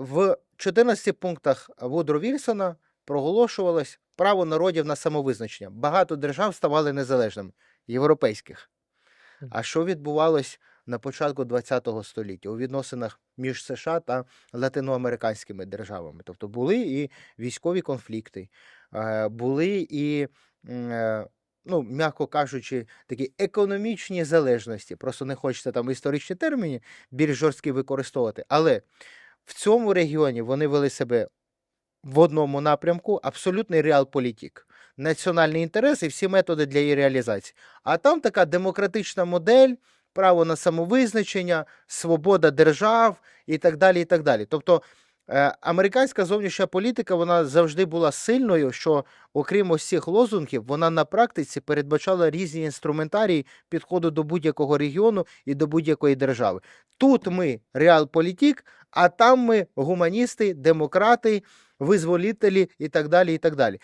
в 14 пунктах Вудро Вільсона проголошувалось право народів на самовизначення. Багато держав ставали незалежними, європейських. А що відбувалось на початку ХХ століття у відносинах між США та латиноамериканськими державами? Тобто були і військові конфлікти, е, були і, е, ну, м'яко кажучи, такі економічні залежності. Просто не хочеться там історичні терміни більш жорсткі використовувати. Але в цьому регіоні вони вели себе в одному напрямку, абсолютний реалполітік, національні інтерес і всі методи для її реалізації. А там така демократична модель, право на самовизначення, свобода держав і так далі. І так далі. Тобто американська зовнішня політика вона завжди була сильною, що, окрім цих лозунгів, вона на практиці передбачала різні інструментарії підходу до будь-якого регіону і до будь-якої держави. Тут ми реалполітік, а там ми гуманісти, демократи, визволітелі і так далі. і так далі.